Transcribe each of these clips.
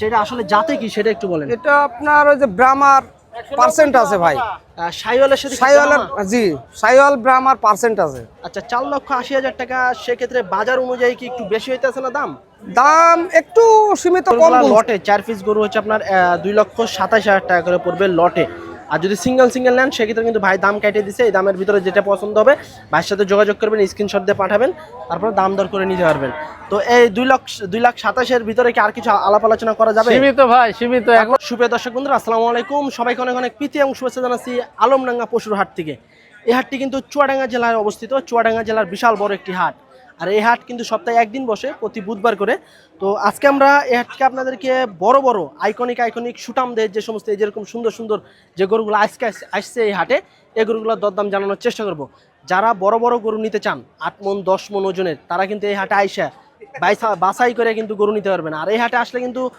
যেটা আসলে জাতে কি সেটা একটু বলেন। এটা আপনার ওই যে ব্রামার পার্সেন্ট আছে ভাই। সাইওয়ালের সাথে সাইওয়ালের জি সাইওয়াল ব্রামার পার্সেন্ট আছে। আচ্ছা চার লক্ষ আশি হাজার টাকা সেক্ষেত্রে বাজার অনুযায়ী কি একটু বেশি হইতেছে না দাম? দাম একটু সীমিত কম লটে চার পিস গরু হচ্ছে আপনার দুই লক্ষ সাতাশ হাজার টাকা করে পড়বে লটে। আর যদি সিঙ্গেল সিঙ্গেল নেন সেক্ষেত্রে কিন্তু ভাই দাম কেটে দিছে এই দামের ভিতরে যেটা পছন্দ হবে ভাইয়ের সাথে যোগাযোগ করবেন স্ক্রিনশট দিয়ে পাঠাবেন তারপর দাম দর করে নিতে পারবেন। তো এই দুই লক্ষ দুই লাখ সাতাশের ভিতরে কি আর কিছু আলাপ আলোচনা করা যাবে? সীমিত ভাই সীমিত এখন। সুপ্রিয় দর্শক বন্ধুরা আসসালামু আলাইকুম। সবাইকে অনেক অনেক প্রীতি এবং শুভেচ্ছা জানাচ্ছি আলমডাঙ্গা পশুর হাট থেকে। এই হাটটি কিন্তু চুয়াডাঙ্গা জেলায় অবস্থিত। চুয়াডাঙ্গা জেলার বিশাল বড় একটি হাট। আর এই হাট কিন্তু সপ্তাহে একদিন বসে, প্রতি বুধবার করে। তো আজকে আমরা এই হাট থেকে আপনাদেরকে বড় বড় আইকনিক আইকনিক সুটামদের যে সমস্ত এই যেরকম সুন্দর সুন্দর যে গরুগুলো আজকে আস- আসছে এই হাটে, এই গরুগুলোর দরদাম জানানোর চেষ্টা করব। যারা বড় বড় গরু নিতে চান, আট মন, দশ মন ওজনের, তারা কিন্তু এই হাটে আইসা বাছাই করে কিন্তু গরু নিতে পারবেন। আর এই হাটে আসলে কিন্তু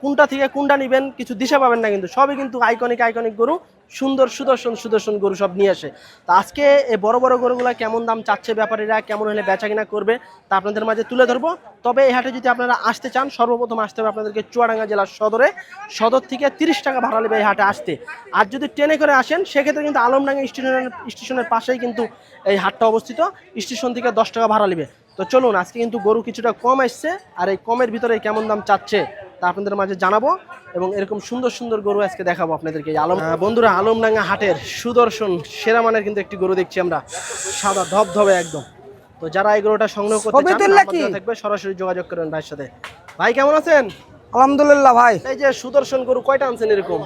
কোনটা থেকে কোনটা নেবেন, কিছু দিশা পাবেন না কিন্তু, সবই কিন্তু আইকনিক আইকনিক গরু। সুন্দর সুদর্শন সুদর্শন গরু সব নিয়ে আসে। তো আজকে এই বড় বড় গরুগুলা কেমন দাম চাচ্ছে ব্যাপারীরা, কেমন হলে বেচা কিনা করবে, তা আপনাদের মাঝে তুলে ধরবো। তবে এই হাটে যদি আপনারা আসতে চান, সর্বপ্রথম আসতে হবে আপনাদেরকে চুয়াডাঙ্গা জেলার সদরে। সদর থেকে তিরিশ টাকা ভাড়া নেবে এই হাটে আসতে। আর যদি ট্রেনে করে আসেন, সেক্ষেত্রে কিন্তু আলমডাঙ্গা স্টেশনের স্টেশনের পাশেই কিন্তু এই হাটটা অবস্থিত। স্টেশন থেকে দশ টাকা ভাড়া নেবে। তো চলুন, আজকে কিন্তু গরু কিছুটা কম আসছে আর এই কমের ভিতরে কেমন দাম চাচ্ছে? তা আপনাদের মাঝে জানাব এবং এরকম সুন্দর সুন্দর গরু আজকে দেখাবো আপনাদেরকে। আলম বন্ধুরা আলমডাঙ্গা হাটের সুদর্শন সেরা মানের কিন্তু একটি গরু দেখছি আমরা। সাদা ধবধবে একদম। তো যারা এই গরুটা সংগ্রহ করতে চান থাকবে সরাসরি যোগাযোগ করবেন ভাইয়ের সাথে। ভাই কেমন আছেন? আলহামদুলিল্লাহ ভাই। এই যে সুদর্শন গরু কয়টা আনছেন এরকম?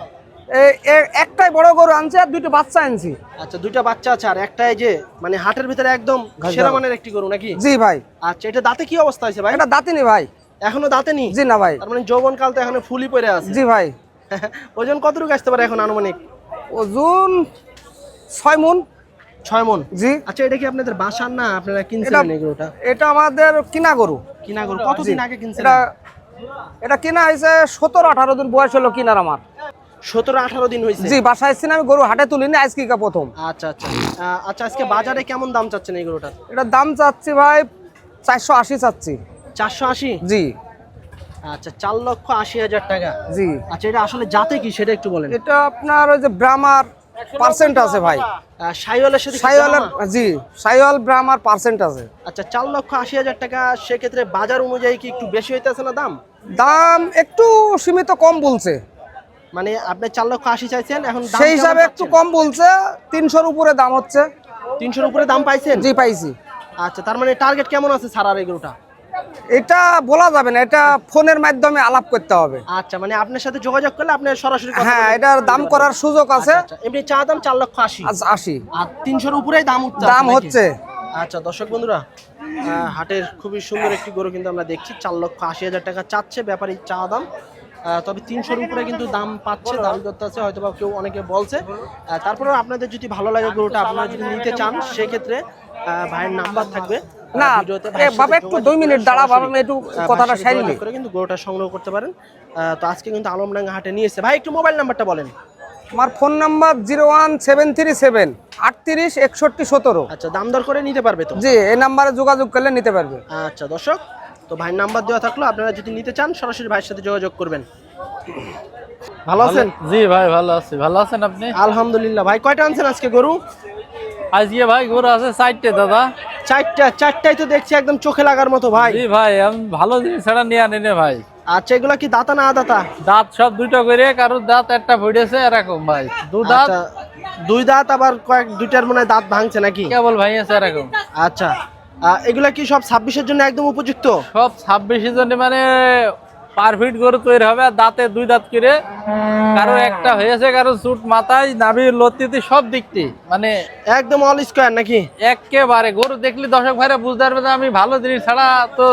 একটাই বড় গরু আনছে আর দুটো বাচ্চা আনছি। আচ্ছা দুইটা বাচ্চা আছে আর একটা এই যে মানে হাটের ভিতরে একদম সেরা মানের একটি গরু নাকি? জি ভাই। আচ্ছা এটা দাঁতে কি অবস্থা আছে ভাই? এটা দাঁতিনি ভাই। এখনও দাঁতে নি জি না ভাই। তার মানে যৌবন কাল তো এখনও ফুলি পড়ে আছে। জি ভাই। ওজন কতটুকু আসতে পারে এখন আনুমানিক? ওজন ছয় মন। ছয় মন? জি। আচ্ছা এটা কি আপনাদের বাসার না আপনারা কিনছিলেন এই গরুটা এটা আমাদের কিনা গরু। কিনা গরু। কতদিন আগে কিনছিলেন? এটা এটা কিনা হয়েছে সতেরো আঠারো দিন বয়স হলো কিনার আমার। সতেরো আঠারো দিন হয়েছে? জি বাসায় এসেছি না, আমি গরু হাটে তুলিনি আজকে কা প্রথম। আচ্ছা আচ্ছা। আচ্ছা আজকে বাজারে কেমন দাম চাচ্ছেন এই গরুটার? এটার দাম চাচ্ছি ভাই চারশো আশি চাচ্ছি। চারশো আশি? জি। আচ্ছা চার লক্ষ আশি হাজার টাকা। জি। আচ্ছা এটা আসলে জাতে কি সেটা একটু বলেন। এটা আপনার ওই যে ব্রামার পার্সেন্ট আছে ভাই। আহ, শাহিওয়ালের সাথে সাইওয়ালের জি সাইওয়াল ব্রামার পার্সেন্ট আছে। আচ্ছা চার লক্ষ আশি হাজার টাকা সেক্ষেত্রে বাজার অনুযায়ী কি একটু বেশি হইতেছে না দাম? দাম একটু সীমিত কম বলছে। মানে আপনি চার লক্ষ আশি চাইছেন এখন সেই হিসাবে একটু কম বলছে তিনশোর উপরে দাম হচ্ছে। তিনশোর উপরে দাম পাইছেন? জি পাইছি। আচ্ছা তার মানে টার্গেট কেমন আছে ছাড়ার এই গরুটা এটা বলা যাবে না এটা ফোনের মাধ্যমে আলাপ করতে হবে। আচ্ছা মানে আপনার সাথে যোগাযোগ করলে আপনি সরাসরি হ্যাঁ এটার দাম করার সুযোগ আছে। আচ্ছা, আচ্ছা। এমনি চা দাম চার লক্ষ আশি। আজ আশি। আর তিনশোর উপরেই দাম উঠছে দাম হচ্ছে। আচ্ছা দর্শক বন্ধুরা হাটের খুবই সুন্দর একটি গরু কিন্তু আমরা দেখছি। চার লক্ষ আশি হাজার টাকা চাচ্ছে ব্যাপারী চা দাম। তবে তিনশোর উপরে কিন্তু দাম পাচ্ছে দাম করতে আছে হয়তো বা কেউ অনেকে বলছে। আহ, তারপরেও আপনাদের যদি ভালো লাগে গরুটা আপনারা যদি নিতে চান সেক্ষেত্রে ভাইয়ের নাম্বার থাকবে। না, বাবা একটু দুই মিনিট দাঁড়া, বাবা, আমি একটু কথাটা সারি করে কিন্তু গরুটা সংগ্রহ করতে পারেন। তো আজকে কিন্তু আলমডাঙ্গা হাটে নিয়ে এসেছে ভাই একটু মোবাইল নাম্বারটা বলেন। আমার phone number zero one seven three seven আটত্রিশ একষট্টি সতেরো। আচ্ছা দাম দর করে নিতে পারবে তো? জি এই নাম্বারে যোগাযোগ করলে নিতে পারবে। আচ্ছা দর্শক তো ভাইয়ের নাম্বার দেওয়া থাকল। আপনারা যদি নিতে চান সরাসরি ভাইয়ের সাথে যোগাযোগ করবেন। ভালো আছেন? জি ভাই ভালো আছি। ভালো আছেন আপনি? আলহামদুলিল্লাহ। ভাই কয়টা আনছেন আজকে গরু? আজকে ভাই গরু আছে চারটে দাদা। চারটা চারটাই তো দেখছি একদম চোখে লাগার মতো ভাই। জি ভাই আমি ভালো জিনিস ছাড়া নিয়ে আনি নে ভাই। আচ্ছা এগুলা কি দাতা না আদাতা দাঁত সব দুটো করে কারোর দাঁত একটা পড়েছে এরকম ভাই। দু দাঁত? আচ্ছা, দুই দাঁত আবার কয়েক দুইটার মনে দাঁত ভাঙছে নাকি? কেবল ভাই আছে এরকম। আচ্ছা এগুলা কি সব ছাব্বিশের জন্য একদম উপযুক্ত? সব ছাব্বিশ জনে মানে পারফিট গরু তৈরি হবে আর দাঁতে দুই দাঁত করে। কারও একটা হয়েছে কারও চুট মাথায় নাভির লতিতে সব দিকটি মানে একদম অল স্কোয়ার নাকি? একেবারে গরু দেখলে দর্শক ভাইরা বুঝতে পারবে যে আমি ভালো জিনিস ছাড়া তো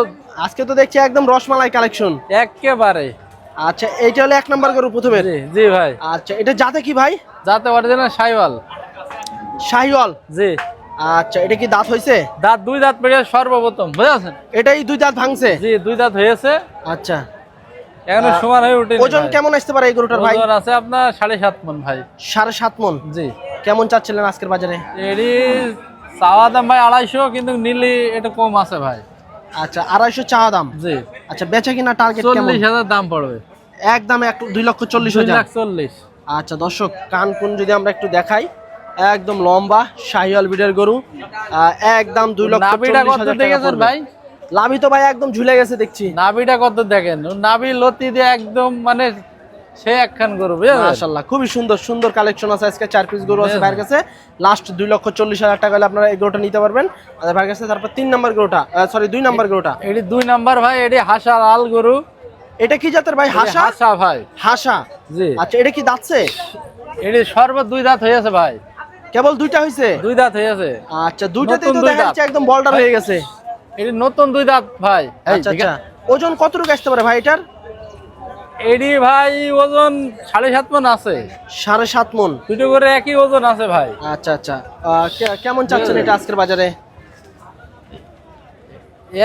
আজকে তো দেখছি একদম রসমালাই কালেকশন একেবারে। আচ্ছা এইটা হলো এক নাম্বার গরু প্রথমে জি জি ভাই। আচ্ছা এটা জাতে কি ভাই? যাতে অরিজিনাল সাইওয়াল। শাহিওয়াল জি। আচ্ছা এটা কি দাঁত হয়েছে দাঁত দুই দাঁত পেড়ে সর্বপ্রথম বুঝেছেন এটাই দুই দাঁত ভাঙছে? জি দুই দাঁত হয়েছে। আচ্ছা। এখনও সমান হয়ে উঠে ওজন কেমন আসতে পারে এই গরুটার ভাই? ওজন আছে আপনার ভাই। জি। কেমন চাচ্ছিলেন আজকের বাজারে? চাওয়া দাম ভাই আড়াইশো কিন্তু নিলি একটু কম আছে ভাই। আচ্ছা আড়াইশো চা দাম? জি। আচ্ছা বেচা কিনা টার্গেট কেমন? দাম পড়বে। একদম এক দুই লক্ষ চল্লিশ দুই হাজার। লাখ চল্লিশ। আচ্ছা দর্শক কান কোন যদি আমরা একটু দেখাই একদম লম্বা শাহিওয়াল বিডের গরু একদম দুই লক্ষ নাভিটা চল্লিশ কত হাজার টাকা ভাই? লাভি তো ভাই একদম ঝুলে গেছে দেখছি। নাভিটা কত দেখেন? নাভি লতি দিয়ে একদম মানে সে একখান গরু মাশাল্লাহ খুবই সুন্দর সুন্দর কালেকশন আছে। আজকে চার পিস গরু আছে বেশ। ভাইয়ের কাছে। লাস্ট দুই লক্ষ চল্লিশ হাজার টাকা হলে আপনারা এই গরুটা নিতে পারবেন। আর ভাইয়ের কাছে তারপর তিন নম্বর গরুটা সরি দুই নম্বর গরুটা। এটি দুই নাম্বার ভাই এটি হাসা লাল গরু। এটা কি জাতের ভাই? হাসা? হাসা ভাই। হাসা। জি। আচ্ছা এটা কি দাঁতছে এটি সর্ব দুই দাঁত হয়েছে ভাই। কেবল দুইটা হয়েছে দুই দাঁত হয়েছে আচ্ছা দুইটাতেই তো দেখা। যাচ্ছে একদম বলডার হয়ে গেছে। এটি নতুন দুই দাঁত ভাই। আচ্ছা আচ্ছা? ওজন কতটুকু আসতে পারে ভাই এটার? এটি ভাই ওজন সাড়ে সাত মন আছে। সাড়ে সাত মন। দুটো করে একই ওজন আছে ভাই। আচ্ছা আচ্ছা। কেমন চাচ্ছেন এটা আজকের বাজারে?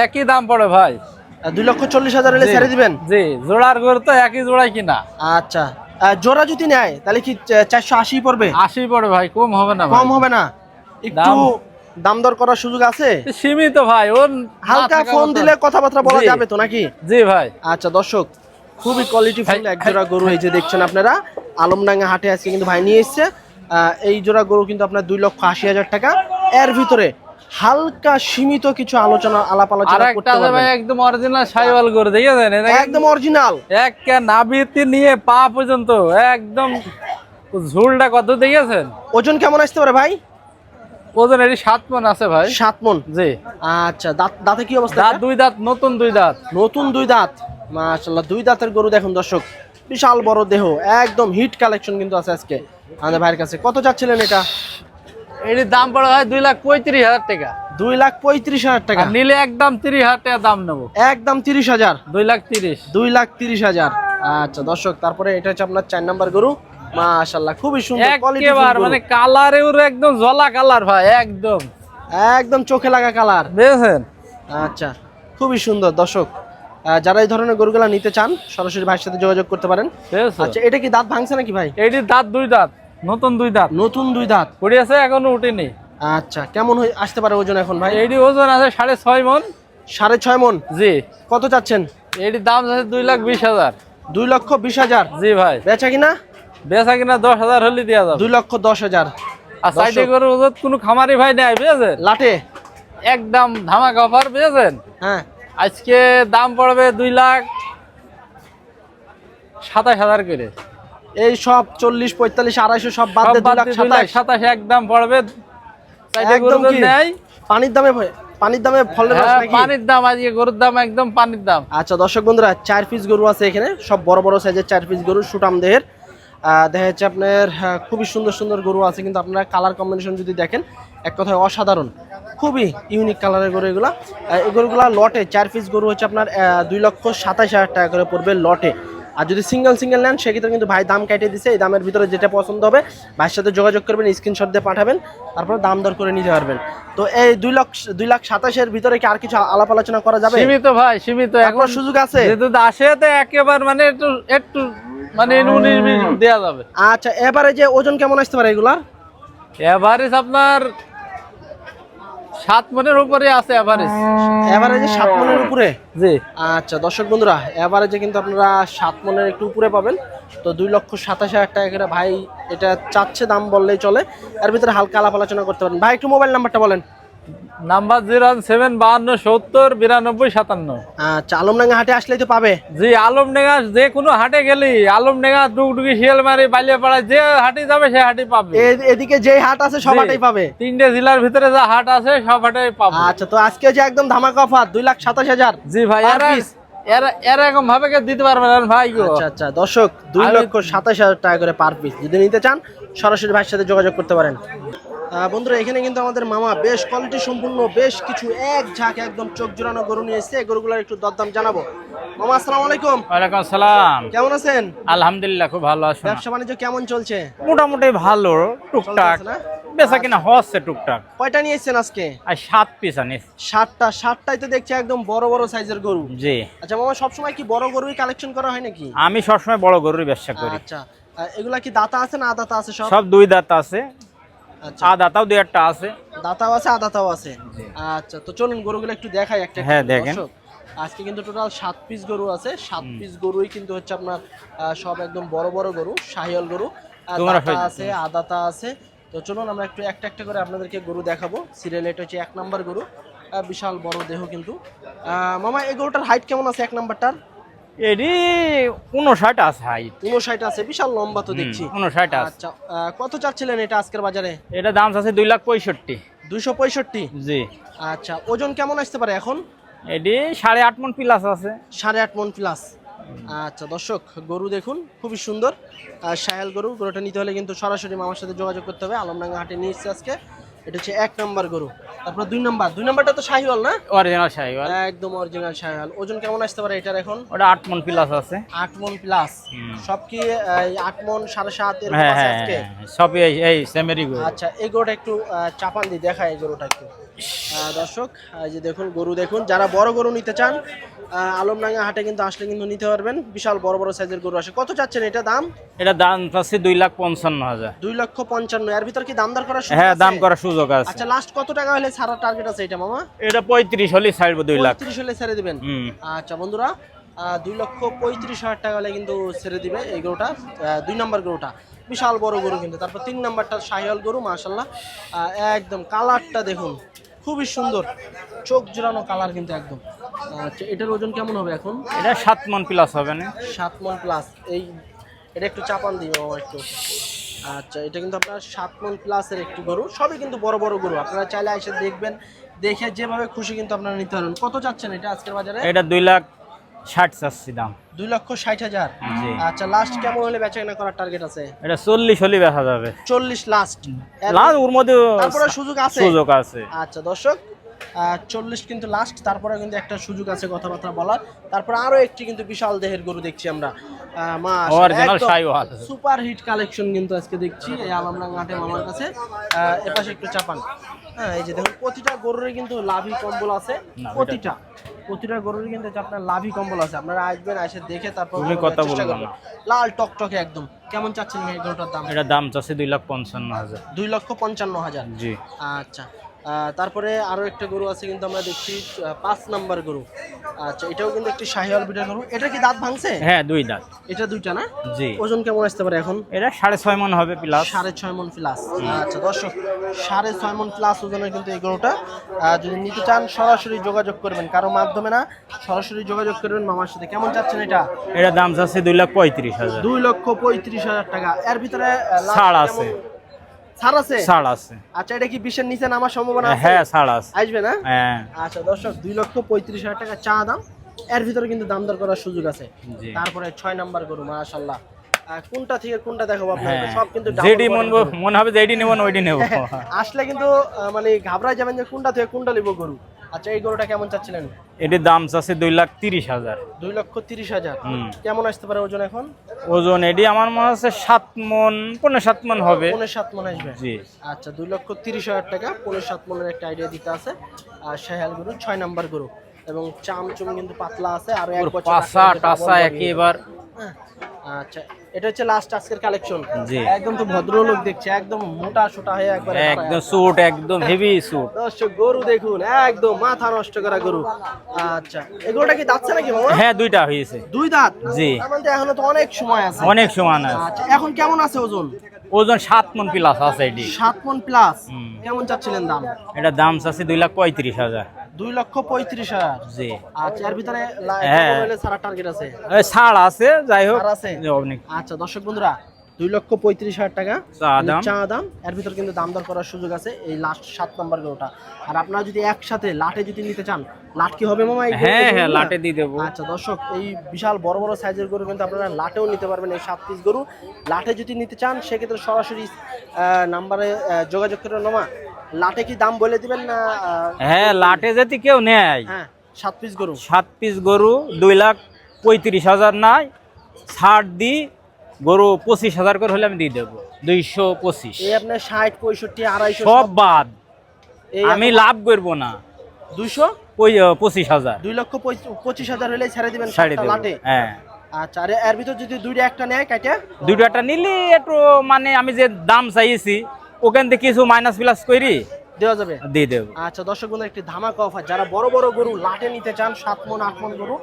একই দাম পড়ে ভাই। দুই লক্ষ চল্লিশ হাজার হলে ছেড়ে দিবেন? জি জোড়ার গরু তো একই জোড়াই কিনা। আচ্ছা। জোড়া যদি নেয় তাহলে কি চারশো আশি পড়বে? আশি পড়ে ভাই কম হবে না কম হবে না। একটু দাম দর করার সুযোগ আছে? সীমিত ভাই ওর হালকা ফোন দিলে কথাবার্তা বলা যাবে তো নাকি? জি ভাই। আচ্ছা দর্শক খুবই কোয়ালিটি ফুল এক জোড়া গরু এই যে দেখছেন আপনারা আলমডাঙ্গা হাটে আজকে কিন্তু ভাই নিয়ে এসছে। এই জোড়া গরু কিন্তু আপনার দুই লক্ষ আশি হাজার টাকা। এর ভিতরে হালকা সীমিত কিছু আলোচনা আলাপ আলোচনা করতে আছে ভাই একদম অরিজিনাল দেখেছেন? একদম অরিজিনাল এক নিয়ে পা পর্যন্ত একদম ঝুলটা কত দেখেছেন? ওজন কেমন আসতে পারে ভাই? ওজন এটি সাত মন আছে ভাই। সাত মন? জি। আচ্ছা দাঁত দাঁতে কি অবস্থা দাঁত দুই দাঁত নতুন দুই দাঁত। নতুন দুই দাঁত? মাশাল্লাহ দুই দাঁতের গরু দেখুন দর্শক। বিশাল বড় দেহ একদম হিট কালেকশন কিন্তু আছে আজকে আমাদের ভাইয়ের কাছে। কত চাচ্ছিলেন এটা? এটির দাম পড়ে হয় দুই লাখ পঁয়ত্রিশ হাজার টাকা। দুই লাখ পঁয়ত্রিশ হাজার টাকা। নিলে একদম তিরিশ হাজার টাকা দাম নেব। একদম তিরিশ হাজার? দুই লাখ তিরিশ। দুই লাখ তিরিশ হাজার। আচ্ছা দর্শক তারপরে এটা হচ্ছে আপনার চার নাম্বার গরু। মাশাল্লাহ খুবই সুন্দর কোয়ালিটি মানে কালারে ওর একদম জলা কালার ভাই একদম। একদম চোখে লাগা কালার। বুঝেছেন আচ্ছা খুবই সুন্দর। দর্শক যারা এই ধরনের গরুগুলা নিতে চান সরাসরি ভাইয়ের সাথে যোগাযোগ করতে পারেন। আচ্ছা এটা কি দাঁত ভাঙছে নাকি ভাই? এটির দাঁত দুই দাঁত নতুন দুই দাঁত। নতুন দুই দাঁত। পড়ে আছে এখনও উঠেনি। আচ্ছা কেমন আসতে পারে ওজন এখন ভাই? এটি ওজন আছে সাড়ে ছয় মন। সাড়ে ছয় মন? জি। কত চাচ্ছেন? এটির দাম আছে দুই লাখ বিশ হাজার। দুই লক্ষ বিশ হাজার। জি ভাই। বেচা কিনা? বেচা কিনা দশ হাজার হলে দেওয়া যাবে। দুই লক্ষ দশ হাজার। আর সাইডে করে কোনো খামারি ভাই বুঝেছেন? লাটে। একদম ধামাকা অফার বুঝেছেন? হ্যাঁ। আজকে দাম পড়বে দুই লাখ সাতাশ হাজার করে। এই সব চল্লিশ পঁয়তাল্লিশ আড়াইশো সব বাদ সাতাশ। একদম পড়বে। পানির দামে পানির দামে ফলের হ্যাঁ, নাকি? পানির দাম আজকে গরুর দাম একদম পানির দাম। আচ্ছা দর্শক বন্ধুরা চার পিস গরু আছে এখানে। সব বড় বড় সাইজের চার পিস গরু সুটাম দেহের। দেখা যাচ্ছে আপনার খুবই সুন্দর সুন্দর গরু আছে, কিন্তু আপনারা কালার কম্বিনেশন যদি দেখেন, এক কথায় অসাধারণ। খুবই ইউনিক কালারের গরু এগুলো। এই গরুগুলো লটে, চার পিস গরু হচ্ছে আপনার দুই লক্ষ সাতাশ হাজার টাকা করে পড়বে লটে। আর যদি সিঙ্গেল সিঙ্গেল নেন সেক্ষেত্রে কিন্তু ভাই দাম কেটে দিছে। এই দামের ভিতরে যেটা পছন্দ হবে ভাইয়ের সাথে যোগাযোগ করবেন স্ক্রিনশট দিয়ে পাঠাবেন তারপর দাম দর করে নিতে পারবেন। তো এই দুই লক্ষ দুই লাখ সাতাশের ভিতরে কি আর কিছু আলাপ আলোচনা করা যাবে? সীমিত ভাই সীমিত। এখন এখন সুযোগ আছে? যেহেতু আসে তো একেবারে মানে একটু একটু মানে উনিশ বিশ দেওয়া যাবে। আচ্ছা এবারে যে ওজন কেমন আসতে পারে এগুলার? এভারেজ আপনার সাত মনের উপরে আছে এভারেজ এভারেজে সাত মনের উপরে? জি। আচ্ছা দর্শক বন্ধুরা এভারেজে কিন্তু আপনারা সাত মনের একটু উপরে পাবেন। তো দুই লক্ষ সাতাশ হাজার টাকা করে ভাই এটা চাচ্ছে দাম বললেই চলে। এর ভিতরে হালকা আলাপ আলোচনা করতে পারেন। ভাই একটু মোবাইল নাম্বারটা বলেন। নাম্বার জিরো সেভেন বাহান্ন সত্তর বিরানব্বই সাতান্ন। আচ্ছা আলমডাঙ্গা হাটে আসলেই তো পাবে? জি আলমডেঙ্গা যে কোনো হাটে গেলি আলমডেঙ্গা ডুগডুগি শিয়ালমারি বালিয়াপাড়ায় যে হাটে যাবে সে হাটে পাবে। এদিকে যেই হাট আছে সব। হাটেই পাবে? তিনটে জেলার ভিতরে যা হাট আছে সব হাটে পাবে। আচ্ছা তো আজকে যে একদম ধামাকা অফার দুই লাখ সাতাশ হাজার জি ভাই এরকম ভাবে কেউ দিতে পারবে না ভাই আচ্ছা আচ্ছা দর্শক দুই লক্ষ সাতাশ হাজার টাকা করে পার পিস যদি নিতে চান সরাসরি ভাইয়ের সাথে যোগাযোগ করতে পারেন। বন্ধুরা এখানে কিন্তু আমাদের মামা বেশ কোয়ালিটি সম্পূর্ণ বেশ কিছু এক ঝাঁক একদম চোখ জোড়ানো গরু নিয়ে এসেছে। গরুগুলোর একটু দরদাম জানাব। মামা আসসালামু আলাইকুম। ওয়ালাইকুম আসসালাম। কেমন আছেন? আলহামদুলিল্লাহ খুব ভালো আছো। ব্যবসা বাণিজ্য কেমন চলছে? মোটামুটি ভালো টুকটাক। বেচা কিনা হচ্ছে টুকটাক। কয়টা নিয়ে এসেছেন আজকে? আর সাত পিস আনিস সাতটা সাতটাই তো দেখছি একদম বড় বড় সাইজের গরু। জি। আচ্ছা মামা সবসময় কি বড় গরুই কালেকশন করা হয় নাকি? আমি সবসময় বড় গরুর ব্যবসা করি। আচ্ছা। এগুলা কি দাতা আছে না আদাতা আছে সব? সব দুই দাঁত আছে। আচ্ছা। আ দুই একটা আছে। দাতাও আছে আদাতাও আছে। আচ্ছা তো চলুন গরুগুলো একটু দেখাই একটা হ্যাঁ, দেখেন। আজকে কিন্তু টোটাল সাত পিস গরু আছে। সাত পিস গরুই কিন্তু হচ্ছে আপনার সব একদম বড় বড় গরু শাহিয়াল গরু। আছে আদাতা আছে। তো চলুন আমরা একটু একটা একটা করে আপনাদেরকে গরু দেখাবো। সিরিয়াল এটা হচ্ছে এক নাম্বার গরু। বিশাল বড় দেহ কিন্তু। আহ, মামা এই গরুটার হাইট কেমন আছে এক নাম্বারটার? এটি উনষাট আছে হাইট উনষাট আছে বিশাল লম্বা তো দেখছি। উনষাট আছে। আচ্ছা কত চাচ্ছিলেন এটা আজকের বাজারে? এটা দাম আছে দুই লাখ পঁয়ষট্টি। দুইশো পঁয়ষট্টি? জি। আচ্ছা ওজন কেমন আসতে পারে এখন? সাড়ে আট মন প্লাস আছে। সাড়ে আট মন প্লাস আচ্ছা দর্শক গরু দেখুন খুবই সুন্দর। আর সায়াল গরু গরুটা নিতে হলে কিন্তু সরাসরি মামার সাথে যোগাযোগ করতে হবে। আলমডাঙ্গা হাটে নিয়ে এসছে আজকে। এটা হচ্ছে এক নাম্বার গরু। তারপর দুই নাম্বার। দুই নাম্বারটা তো শাহিওয়াল না? অরিজিনাল শাহিওয়াল। একদম অরিজিনাল শাহিওয়াল। ওজন কেমন আসতে পারে এটার এখন? ওটা আট মন প্লাস আছে। আট মন প্লাস সব কি আট মন সাড়ে সাত এরকম হ্যাঁ আছে হ্যাঁ আজকে? হ্যাঁ, সবই এই- সেমেরি গরু। আচ্ছা এই গরুটা একটু চাপান দিয়ে দেখায় এই গরুটা একটু। দর্শক এই যে দেখুন গরু দেখুন। যারা বড় গরু নিতে চান আলমডাঙ্গা হাটে কিন্তু আসলে কিন্তু নিতে পারবেন। বিশাল বড় বড় সাইজের গরু আসে। কত চাচ্ছেন এটা দাম? এটা দাম আছে দুই লাখ পঞ্চান্ন হাজার। দুই লক্ষ পঞ্চান্ন। এর ভিতর কি দাম দর করার হ্যাঁ দাম করার সুযোগ আছে। আচ্ছা লাস্ট কত টাকা হলে ছাড়ার টার্গেট আছে এটা মামা? এটা পঁয়ত্রিশ হলে ছাড়বো দুই লাখ। পঁয়ত্রিশ হলে ছেড়ে দিবেন? আচ্ছা বন্ধুরা দুই লক্ষ পঁয়ত্রিশ হাজার টাকা হলে কিন্তু ছেড়ে দিবে এই গরুটা দুই নম্বর গরুটা। বিশাল বড় গরু কিন্তু। তারপর তিন নম্বরটা শাহিয়াল গরু মাশাল্লাহ আহ, একদম কালারটা দেখুন। খুবই সুন্দর। চোখ জোড়ানো কালার কিন্তু একদম। আচ্ছা এটার ওজন কেমন হবে এখন? এটা সাত মন প্লাস হবে না। সাত মন প্লাস এই এটা একটু চাপান দিবে বাবা একটু। আচ্ছা এটা কিন্তু আপনার সাত মন প্লাসের একটি গরু। সবই কিন্তু বড় বড় গরু। আপনারা চাইলে এসে দেখবেন দেখে যেভাবে খুশি কিন্তু আপনারা নিতে পারবেন। কত চাচ্ছেন এটা আজকের বাজারে? এটা দুই লাখ ষাট চাচ্ছি দাম। দুই লক্ষ ষাট হাজার। আচ্ছা লাস্ট কেমন হলে বেচা কেনা করার টার্গেট আছে? এটা চল্লিশ হলে দেখা যাবে। চল্লিশ লাস্ট লাস্ট ওর মধ্যে তারপরে সুযোগ আছে? সুযোগ আছে। আচ্ছা দর্শক চল্লিশ কিন্তু লাস্ট তারপরে কিন্তু একটা সুযোগ আছে কথাবার্তা বলার। তারপরে আরও একটি কিন্তু বিশাল দেহের গরু দেখছি আমরা। সুপার হিট কালেকশন কিন্তু আজকে দেখছি এই আলমডাঙ্গা হাটে মামার কাছে। এপাশে একটু চাপান। হ্যাঁ এই যে দেখুন প্রতিটা গরুরই কিন্তু লাভি কম্বল আছে। প্রতিটা। প্রতিটা গরুরই কিন্তু আপনার লাভই কম্বল আছে। আপনারা আসবেন এসে দেখে তারপর কথা বলবেন বলব লাল টকটকে একদম। কেমন চাচ্ছেন এই গরুটার দাম? এটা দাম চাচ্ছে দুই লাখ পঞ্চান্ন হাজার। দুই লক্ষ পঞ্চান্ন হাজার। জি। আচ্ছা। তারপরে আরও একটা গরু আছে কিন্তু আমরা দেখছি পাঁচ নাম্বার গরু। আচ্ছা এটাও কিন্তু একটি শাহিওয়াল বিটের গরু। এটা কি দাঁত ভাঙছে? হ্যাঁ দুই দাঁত। এটা দুইটা না? জি। ওজন কেমন আসতে পারে এখন? এটা সাড়ে ছয় মন হবে প্লাস সাড়ে ছয় মন প্লাস আচ্ছা দর্শক সাড়ে ছয় মন প্লাস ওজনের কিন্তু এই গরুটা যদি নিতে চান সরাসরি যোগাযোগ করবেন। কারও মাধ্যমে না সরাসরি যোগাযোগ করবেন মামার সাথে। কেমন চাচ্ছেন এটা? এটা দাম চাচ্ছে দুই লাখ পঁয়ত্রিশ হাজার। দুই লক্ষ পঁয়ত্রিশ হাজার টাকা। এর ভিতরে ছাড় আছে। ছাড় আছে? ছাড় আছে। আচ্ছা এটা কি বিশের নিচে নামার সম্ভাবনা আছে? হ্যাঁ ছাড় আছে। আসবে না? হ্যাঁ। আচ্ছা দর্শক দুই লক্ষ পঁয়ত্রিশ হাজার টাকা চা দাম। এর ভিতরে কিন্তু দাম দর করার সুযোগ আছে। তারপরে ছয় নাম্বার গরু মাশাল্লাহ কোনটা থেকে কোনটা দেখাবো আপনাকে হ্যাঁ। সব কিন্তু double মন মনে হবে যেটি নেব ওইটি নেব। আসলে কিন্তু মানে ঘাবড়ায় যাবেন যে কোনটা থেকে কোনটা নিব গরু। আচ্ছা এই গরুটা কেমন চাচ্ছিলেন? এটির দাম চাচ্ছে দুই লাখ তিরিশ হাজার। দুই লক্ষ তিরিশ হাজার। কেমন আসতে পারে ওজন এখন? ওজন এটি আমার মনে হচ্ছে সাত মন পনেরো সাত মন হবে। পনেরো সাত মন আসবে। জি। আচ্ছা দুই লক্ষ তিরিশ হাজার টাকা পনেরো সাত মনের একটা আইডিয়া দিতে আছে। আর শাহাল গরু ছয় নাম্বার গরু। এবং চাম চুম কিন্তু পাতলা আছে আর এক বছর পাশা টাসা একেবার। হ্যাঁ, আচ্ছা এটা হচ্ছে লাস্ট আজকের কালেকশন জি। একদম তো ভদ্রলোক দেখছে একদম মোটা সোটা হয়ে একবার একদম স্যুট একদম হেভি স্যুট দর্শক গরু দেখুন একদম মাথা নষ্ট করা গরু। আচ্ছা এগুলোটা কি দাঁতছে নাকি মামা? হ্যাঁ দুইটা হয়েছে। দুই দাঁত? জি। মানে এখনও তো অনেক সময় আছে। অনেক আছে। আচ্ছা এখন কেমন আছে ওজন? ওজন সাত মন প্লাস আছে এটি। সাত মন প্লাস কেমন চাচ্ছিলেন দাম? এটা দাম চাচ্ছে দুই লাখ পঁয়ত্রিশ হাজার। দুই লক্ষ পঁয়ত্রিশ হাজার। জি। আচ্ছা এর ভিতরে হ্যাঁ। সারা টার্গেট আছে। ছাড় আছে যাই হোক। আছে? আচ্ছা দর্শক বন্ধুরা দুই লক্ষ পঁয়ত্রিশ হাজার টাকা। চা দাম। এর ভিতর কিন্তু দাম দর করার সুযোগ আছে। এই লাস্ট সাত নম্বর গরুটা। আর আপনারা যদি একসাথে লাটে যদি নিতে চান লাট কি হবে মামা? হ্যাঁ হ্যাঁ লাটে দিয়ে দেবো। আচ্ছা দর্শক এই বিশাল বড় বড় সাইজের গরু কিন্তু আপনারা লাটেও নিতে পারবেন। এই সাত পিস গরু। লাটে যদি নিতে চান সেক্ষেত্রে সরাসরি নাম্বারে যোগাযোগ করে নামা লাটে কি দাম বলে দিবেন না হ্যাঁ লাটে যদি কেউ নেয়। হ্যাঁ সাত পিস গরু। সাত পিস গরু দুই লাখ পঁয়ত্রিশ হাজার নাই। ছাড় দি গরু পঁচিশ হাজার করে হলে আমি দিয়ে দেবো। দুইশো পঁচিশ। এই আপনার ষাট পঁয়ষট্টি আড়াইশো সব। বাদ। আমি লাভ করব না। দুইশো? পঁচিশ হাজার। দুই লক্ষ পঁচিশ হাজার হলে ছেড়ে দিবেন ছাড়ি লাটে। হ্যাঁ। আচ্ছা আর এর ভিতর যদি দুইটা একটা নেয় কাটে দুইটা নিলে একটু মানে আমি যে দাম চাইছি ওখান থেকে কিছু মাইনাস প্লাস করি দেওয়া যাবে? দিয়ে দেবো। আচ্ছা দর্শক বন্ধু একটি ধামাকা অফার যারা বড় বড় গরু লাটে নিতে চান সাত মন আট মন গরু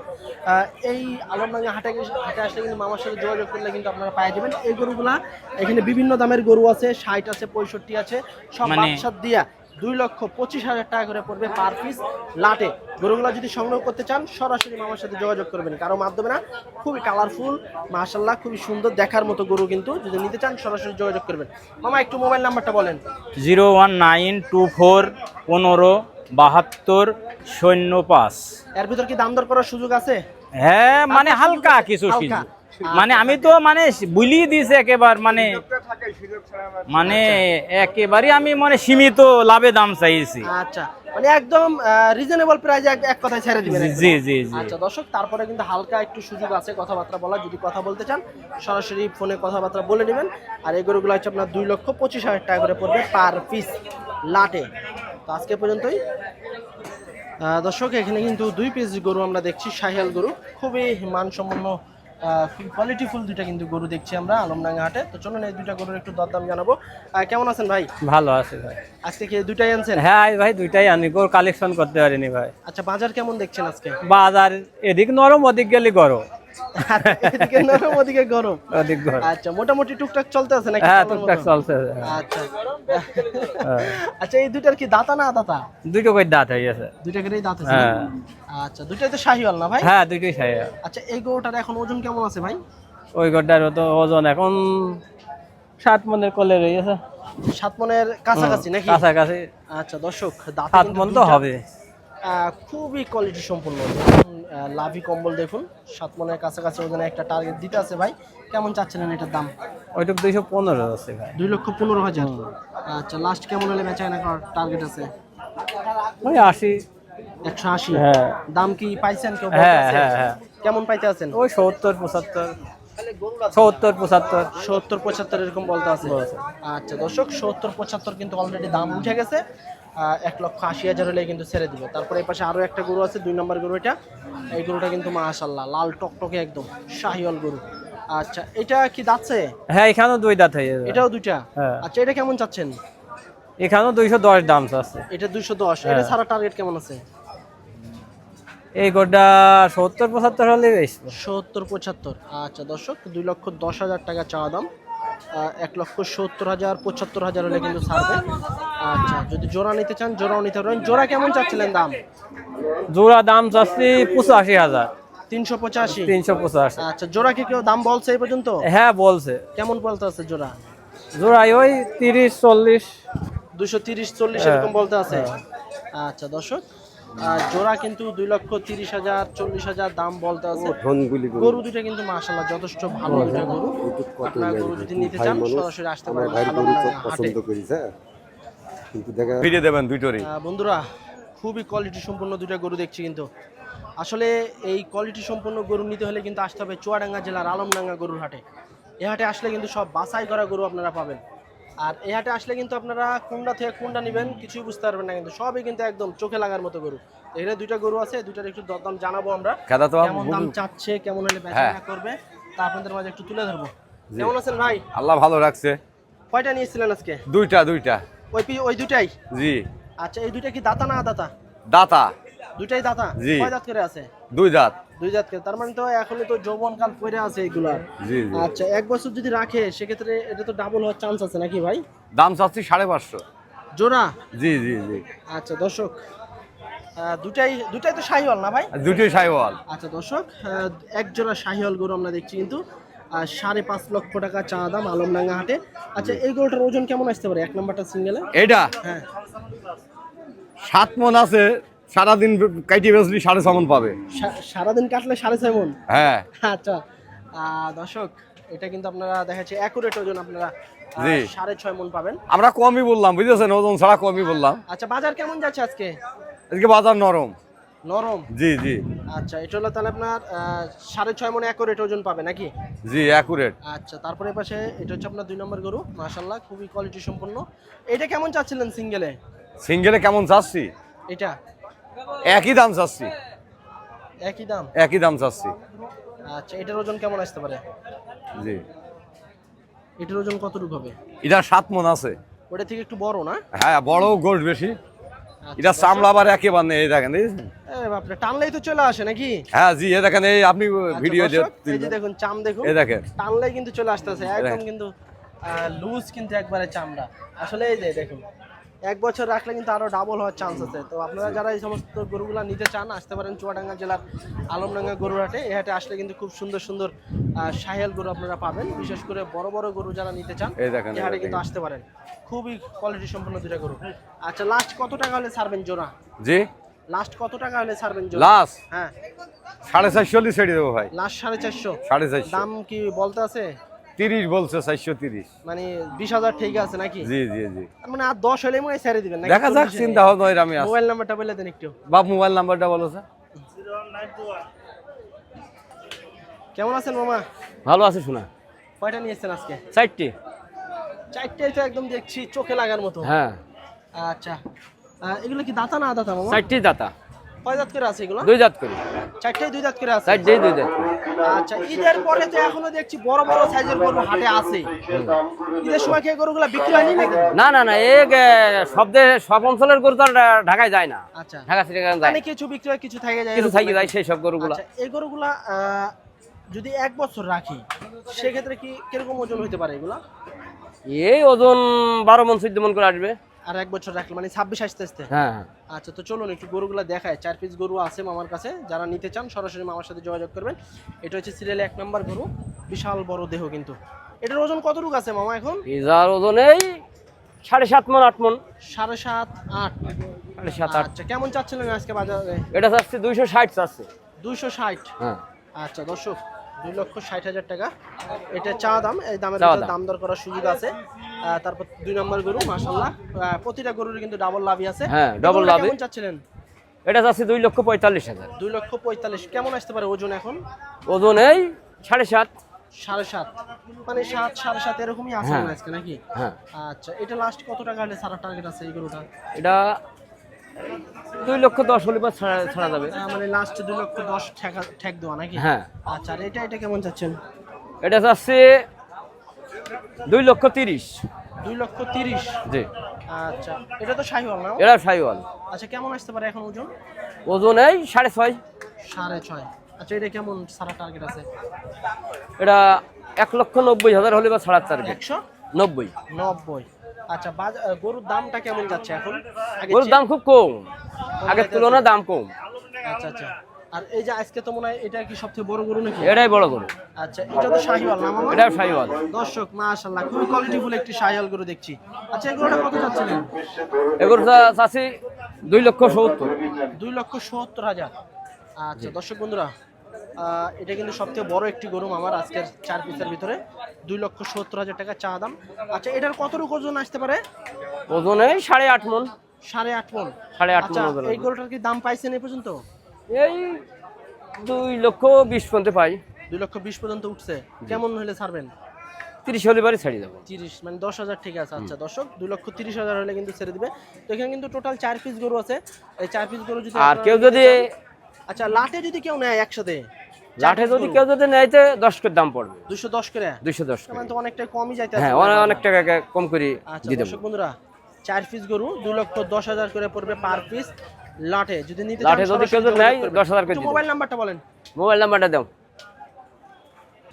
আহ, এই আলমডাঙ্গা হাটে হাটে আসলে কিন্তু মামার সাথে যোগাযোগ করলে কিন্তু আপনারা পাই যাবেন এই গরুগুলা এখানে বিভিন্ন দামের গরু আছে ষাট আছে পঁয়ষট্টি আছে সব মানে- দিয়া দুই লক্ষ পঁচিশ হাজার টাকা করে পড়বে পার পিস লাটে। গরুগুলা যদি সংগ্রহ করতে চান সরাসরি মামার সাথে যোগাযোগ করবেন। কারও মাধ্যমে না খুবই কালারফুল মাশাল্লাহ খুবই সুন্দর দেখার মতো গরু কিন্তু যদি নিতে চান সরাসরি যোগাযোগ করবেন। মামা একটু মোবাইল নাম্বারটা বলেন। Zero one nine two four পনেরো বাহাত্তর শূন্য পাঁচ। এর ভিতর কি দাম দর করার সুযোগ আছে? হ্যাঁ মানে হালকা কিছু হালকা। মানে আমি তো মানে বুলিয়ে দিয়েছি একেবার মানে মানে একেবারে আমি মানে সীমিত লাভে দাম চাইছি। আচ্ছা মানে একদম রিজনেবল প্রাইসে এক কথায় ছেড়ে দিবেন জি জি জি আচ্ছা দর্শক তারপরে কিন্তু হালকা একটু সুযোগ আছে কথাবার্তা বলার যদি কথা বলতে চান সরাসরি ফোনে কথাবার্তা বলে নেবেন। আর এই গরুগুলো হচ্ছে আপনার দুই লক্ষ পঁচিশ হাজার টাকা করে পড়বে পার পিস লাটে তো আজকে পর্যন্তই। দর্শক এখানে কিন্তু দুই পিস গরু আমরা দেখছি শাহিয়াল গরু। খুবই মানসম্পন্ন কোয়ালিটিফুল দুইটা কিন্তু গরু দেখছি আমরা আলমডাঙ্গা হাটে। তো চলুন এই দুইটা গরুর একটু দরদাম জানাব। কেমন আছেন ভাই? ভালো আছে ভাই। আজকে কি দুইটাই আনছেন? হ্যাঁ ভাই দুইটাই আনি। গরু কালেকশন করতে পারিনি ভাই। আচ্ছা বাজার কেমন দেখছেন আজকে? বাজার এদিক নরম ওদিক গেলে গরম। এদিকে নরম ওদিকে গরম। ওদিক গরম। আচ্ছা মোটামুটি টুকটাক চলতে আছে নাকি হ্যাঁ টুকটাক মতো? চলছে আচ্ছা। হ্যাঁ। আচ্ছা এই দুইটার কি দাতা না দাতা? দুটো করে দাঁত গেছে। দুইটা করেই দাঁত আছে আচ্ছা দুইটাই তো শাহিওয়াল না ভাই? হ্যাঁ আচ্ছা এই গরুটার এখন ওজন কেমন আছে ভাই? ওই তো ওজন এখন সাত মনের কলে রয়েছে সাত মনের কাছাকাছি নাকি? কাছাকাছি। আচ্ছা দর্শক দাঁতে মন তো হবে। খুবই কোয়ালিটি সম্পূর্ণ লাভি কম্বল দেখুন সাত মনের কাছাকাছি ওখানে একটা টার্গেট দিতে আছে ভাই। কেমন চাচ্ছিলেন এটার দাম? ওইটুক দুইশো পনেরো আছে ভাই। দুই লক্ষ পনেরো হাজার। আচ্ছা লাস্ট কেমন হলে বেচা করার টার্গেট আছে? ওই আশি। একশো আশি? হ্যাঁ। দাম কি পাইছেন কেউ? হ্যাঁ হ্যাঁ হ্যাঁ। কেমন পাইতে আছেন? ওই সত্তর পঁচাত্তর। সত্তর পঁচাত্তর। সত্তর পঁচাত্তর এরকম বলতে আছে। আচ্ছা দর্শক সত্তর পঁচাত্তর কিন্তু অলরেডি দাম উঠে গেছে। এক লক্ষ আশি হাজার হলে কিন্তু ছেড়ে দিবে। তারপরে এই পাশে আরও একটা গরু আছে দুই নম্বর গরু এটা। এই গরুটা কিন্তু মাশাল্লাহ লাল টকটকে একদম শাহিওয়াল গরু। আচ্ছা এটা কি যাচ্ছে হ্যাঁ এখানেও দুই দাঁত হয়ে যাবে। এটাও দুইটা? হ্যাঁ। আচ্ছা এটা কেমন চাচ্ছেন? এখানেও দুইশো দশ দাম আছে। এটা দুইশো দশ। এটা হ্যাঁ। ছাড়া টার্গেট কেমন আছে? এই গোটা সত্তর পঁচাত্তর হলে সত্তর পঁচাত্তর। আচ্ছা দর্শক দুই লক্ষ দশ হাজার টাকা চাওয়া দাম। এক লক্ষ সত্তর হাজার পঁচাত্তর হাজার হলে কিন্তু ছাড়বে। আচ্ছা যদি জোড়া নিতে চান জোড়াও নিতে পারবেন জোড়া কেমন চাচ্ছিলেন দাম? জোড়া দাম চাচ্ছি পঁচাশি হাজার। তিনশো পঁচাশি? তিনশো পঁচাশি। আচ্ছা জোড়া কি কেউ দাম বলছে এই পর্যন্ত? হ্যাঁ বলছে। কেমন বলতে আছে জোড়া? জোড়াই ওই তিরিশ চল্লিশ। দুশো তিরিশ চল্লিশ হ্যাঁ, এরকম বলতে আছে। আচ্ছা দর্শক জোড়া কিন্তু দুই লক্ষ তিরিশ হাজার চল্লিশ হাজার দাম বলতে আছে। গরু দুটো কিন্তু মাশাল্লাহ যথেষ্ট ভালো দুটো গরু। আপনার গরু যদি নিতে চান সরাসরি আসতে পারেন হাটে। হ্যাঁ? কিন্তু দেখা ফিরিয়ে দেবেন দুইটোরই বন্ধুরা খুবই কোয়ালিটি সম্পন্ন দুইটা গরু দেখছি কিন্তু। আসলে এই কোয়ালিটি সম্পন্ন গরু নিতে হলে কিন্তু আসতে হবে চুয়াডাঙ্গা জেলার আলমডাঙ্গা গরুর হাটে। এ হাটে আসলে কিন্তু সব বাছাই করা গরু আপনারা পাবেন। আর এই হাটে আসলে কিন্তু আপনারা কোনটা থেকে কোনটা নেবেন কিছুই বুঝতে পারবেন না কিন্তু সবই কিন্তু একদম চোখে লাগার মতো গরু। এখানে দুইটা গরু আছে দুইটার একটু দরদাম জানাব আমরা। কেমন দাম চাচ্ছে কেমন হলে বেচা হ্যাঁ। করবে তা আপনাদের মাঝে একটু তুলে ধরবো। কেমন আছেন ভাই? আল্লাহ ভালো রাখছে। কয়টা নিয়েছিলেন আজকে? দুইটা দুইটা। ওই পি- ওই দুইটাই? জি। আচ্ছা এই দুইটা কি দাতা না দাতা? দাতা। দুইটাই দাতা? জি। কয় দাঁত করে আছে? দুই দাঁত। দুই জাত করে তার মানে তো এখনই তো যৌবন কাল পড়ে আছে এগুলা। আচ্ছা এক বছর যদি রাখে সেক্ষেত্রে এটা তো ডাবল হওয়ার চান্স আছে নাকি ভাই? দাম চাচ্ছি সাড়ে পাঁচশো। জোড়া? জি জি জি। আচ্ছা দর্শক আহ, দুটাই দুটাই তো শাহিওয়াল না ভাই? দুটোই আচ্ছা দর্শক এক জোড়া শাহিওয়াল গরু আমরা দেখছি কিন্তু সাড়ে পাঁচ লক্ষ টাকা চা দাম আলমডাঙ্গা হাটে। আচ্ছা এই গরুটার ওজন কেমন আসতে পারে? এক নম্বরটা সিঙ্গেলে এটা? হ্যাঁ। সাত মন আছে সারাদিন কাইটি বেসলি সাড়ে ছমন পাবে। সারাদিন কাটলে সাড়ে ছয় মন? হ্যাঁ। আচ্ছা। দর্শক এটা কিন্তু আপনারা দেখাচ্ছে অ্যাকুরেট ওজন আপনারা জি। সাড়ে ছয় মন পাবেন। আমরা কমই বললাম বুঝেছেন? ওজন ছাড়া কমই বললাম। আচ্ছা বাজার কেমন যাচ্ছে আজকে? আজকে বাজার নরম। নরম? জি জি। আচ্ছা এটা হলো তাহলে আপনার সাড়ে ছয় মনে অ্যাকুরেট ওজন পাবে নাকি? জি অ্যাকুরেট আচ্ছা তারপরে পাশে এটা হচ্ছে আপনার দুই নম্বর গরু মাশাল্লাহ খুবই কোয়ালিটি সম্পন্ন। এটা কেমন চাচ্ছিলেন সিঙ্গেলে সিঙ্গেলে কেমন চাচ্ছি? এটা? একই দাম চাচ্ছি। একই দাম? একই দাম চাচ্ছি। আচ্ছা এটার ওজন কেমন আসতে পারে? জি। এটার ওজন কতটুকু হবে? এটা সাত মন আছে। ওটা থেকে একটু বড় না? হ্যাঁ বড় গোট বেশি। আচ্ছা, এটা চামড়া আবার একেবারে নেই এই দেখেন এই যে। টানলেই তো চলে আসে নাকি? হ্যাঁ জি এই দেখেন এই আপনি আচ্ছা, ভিডিও দেখুন চাম দেখুন। এই দেখেন। টানলেই কিন্তু চলে আসতেছে একদম। কিন্তু লুজ কিন্তু একবারে চামড়া। আসলে এই যে দেখুন এক বছর রাখলে কিন্তু আরও ডাবল হওয়ার চান্স আছে। তো আপনারা যারা এই সমস্ত গরুগুলা নিতে চান আসতে পারেন চুয়াডাঙ্গা জেলার আলমডাঙ্গা গরুর হাটে। এই হাটে আসলে কিন্তু খুব সুন্দর সুন্দর সাহেল গরু আপনারা পাবেন। বিশেষ করে বড় বড় গরু যারা নিতে চান এই হাটে কিন্তু আসতে পারেন। খুবই কোয়ালিটি সম্পন্ন দুটা গরু। আচ্ছা লাস্ট কত টাকা হলে ছাড়বেন জোড়া? জি? লাস্ট কত টাকা হলে ছাড়বেন জোড়া? লাস্ট হ্যাঁ। সাড়ে চারশো হলে ছেড়ে দেবো ভাই। লাস্ট সাড়ে চারশো। সাড়ে চারশো। দাম কি বলতে আছে? তিরিশ বলছে চারশো তিরিশ। মানে বিশ হাজার ঠিক আছে নাকি? জি জি জি। মানে আর দশ হলে মনে ছেড়ে দিবেন দেখা যাক চিন্তা ভাবনা এর আমি মোবাইল নাম্বারটা বলে দেন একটু। বাপ মোবাইল নাম্বারটা বলো স্যার। কেমন আছেন মামা? ভালো আছে শোনা। কয়টা নিয়েছেন আজকে? চারটি। চারটেই তো একদম দেখছি চোখে লাগার মতো। হ্যাঁ। আচ্ছা। এগুলো কি দাতা না দাতা মামা? চারটি দাতা। কয় দাঁত করে আছে এগুলো? দুই জাত করি। চারটেই দুই দাঁত করে আছে। চারটেই দুই জাত আচ্ছা ঈদের পরে তো এখনও দেখছি বড় বড় সাইজের গরু হাটে আছে। ঈদের সময় কি এই গরুগুলা বিক্রি হয়নি নাকি? না না না এই সব দে- সব অঞ্চলের গরু তো ঢাকায় যায় না। আচ্ছা। ঢাকা সিটি যায় মানে কিছু বিক্রি হয় কিছু থেকে যায় কিছু এরকম যায় সেই সব গরুগুলা। আচ্ছা এই গরুগুলা যদি এক বছর রাখি সেক্ষেত্রে কি কীরকম ওজন হতে পারে এগুলা? এই ওজন বারো মন চোদ্দ মন করে আসবে। আর এক বছর রাখলে মানে ছাব্বিশ আসতে আসতে। হ্যাঁ হ্যাঁ। আচ্ছা তো চলুন একটু গরুগুলা দেখায় চার পিস গরু আছে মামার কাছে যারা নিতে চান সরাসরি মামার সাথে যোগাযোগ করবেন। এটা হচ্ছে সিরিয়ালে এক নম্বর গরু বিশাল বড় দেহ কিন্তু। এটার ওজন কতটুকু আছে মামা এখন? পিজার ওজন এই সাড়ে সাত মন আট মন। সাড়ে সাত আট। সাড়ে সাত আট। আচ্ছা কেমন চাচ্ছিলেন আজকে বাজারে? এটা চাচ্ছে দুইশো ষাট চাচ্ছে। দুইশো ষাট। হ্যাঁ। আচ্ছা দর্শক দুই লক্ষ ষাট হাজার টাকা। এটা চা দাম এই দামের দাম। দর করার সুযোগ আছে। তারপর দুই নম্বর গরু মাসাল্লাহ প্রতিটা গরুর কিন্তু ডাবল লাভই আছে। হ্যাঁ, এই double কেমন চাচ্ছিলেন? এটা চাচ্ছে দুই লক্ষ পঁয়তাল্লিশ হাজার। দুই লক্ষ পঁয়তাল্লিশ কেমন আসতে পারে ওজন এখন? ওজন এই সাড়ে সাত। সাড়ে সাত। মানে সাত সাড়ে সাত এরকমই আছে হ্যাঁ। হয় আজকে নাকি? হ্যাঁ। আচ্ছা এটা লাস্ট কত টাকা হলে সারা টার্গেট আছে এই গরুটা এটা দুই লক্ষ দশ হলে বা ছাড়া যাবে। মানে লাস্ট দুই লক্ষ দশ ঠেকা ঠেক দেওয়া নাকি? হ্যাঁ। আচ্ছা এটা এটা কেমন চাচ্ছেন? এটা চাচ্ছে দুই লক্ষ তিরিশ। দুই লক্ষ তিরিশ? জি। আচ্ছা এটা তো শাহিওয়াল না? এটা সাইওয়াল। আচ্ছা কেমন আসতে পারে এখন ওজন? ওজন এই সাড়ে ছয়। সাড়ে ছয়। আচ্ছা এটা কেমন সারা টার্গেট আছে? এটা এক লক্ষ নব্বই হাজার হলে বা ছাড়া চারবে একশো? নব্বই। নব্বই। আচ্ছা গরুর দামটা কেমন যাচ্ছে এখন? চেয়ে- দাম খুব কম। আগের তুলনায় দাম কম। আচ্ছা আচ্ছা। আর এই যে আজকে তো মনে হয় এটা কি সবচেয়ে বড় গরু নাকি? এটাই বড় গরু। আচ্ছা এটা তো শাহিওয়াল না মামা? এটাও সাইওয়াল দর্শক মাশাআল্লাহ খুবই কোয়ালিটিফুল একটি শাহিওয়াল গরু দেখছি। আচ্ছা এই গরুটা কত যাচ্ছিলেন? এগুলো চাচ্ছি দুই লক্ষ সত্তর। দুই লক্ষ সত্তর হাজার। আচ্ছা দর্শক বন্ধুরা এটা কিন্তু সবথেকে বড় একটি গরু আমার আজকের চার পিসের ভিতরে। দুই লক্ষ সত্তর হাজার টাকা চা দাম। আচ্ছা এটার কতটুকু ওজন আসতে পারে? ওজন এই সাড়ে আট মন। সাড়ে আট মন। সাড়ে আট আচ্ছা মন এই গরুটার কি দাম পাইছেন এই পর্যন্ত? এই দুই লক্ষ বিশ পর্যন্ত পাই। দুই লক্ষ বিশ পর্যন্ত উঠছে। কেমন হলে ছাড়বেন? তিরিশ হলে বাড়ি ছাড়িয়ে যাব তিরিশ মানে দশ হাজার ঠিক আছে। আচ্ছা দর্শক দুই লক্ষ তিরিশ হাজার হলে কিন্তু ছেড়ে দিবে। তো এখানে কিন্তু টোটাল চার পিস গরু আছে। এই চার পিস গরু যদি আর কেউ যদি আচ্ছা লাটে যদি কেউ নেয় একসাথে লাঠে যদি কেউ যদি নেয়তে দশ করে দাম পড়বে। দুশো দশ করে? দুইশো দশ মানে করে তো অনেকটা কমই যাইতে হ্যাঁ অনেক টাকা কম করে দিয়ে দেবো বন্ধুরা চার পিস গরু দুই লক্ষ দশ হাজার করে পড়বে পার পিস লাঠে যদি নিতে লাঠে যদি কেউ যদি নেয়, 10,000 করে মোবাইল নাম্বারটা বলেন। মোবাইল নাম্বারটা দাও।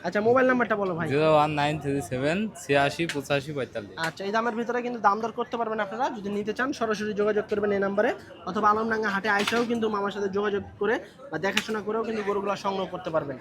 আচ্ছা মোবাইল নাম্বারটা বলো ভাই। Zero one nine three seven ছিয়াশি পঁচাশি পঁয়তাল্লিশ। আচ্ছা এই দামের ভিতরে কিন্তু দাম দর করতে পারবেন আপনারা। যদি নিতে চান সরাসরি যোগাযোগ করবেন এই নাম্বারে। অথবা আলমডাঙ্গা হাটে আইসাও কিন্তু মামার সাথে যোগাযোগ করে বা দেখাশোনা করেও কিন্তু গরুগুলো সংগ্রহ করতে পারবেন।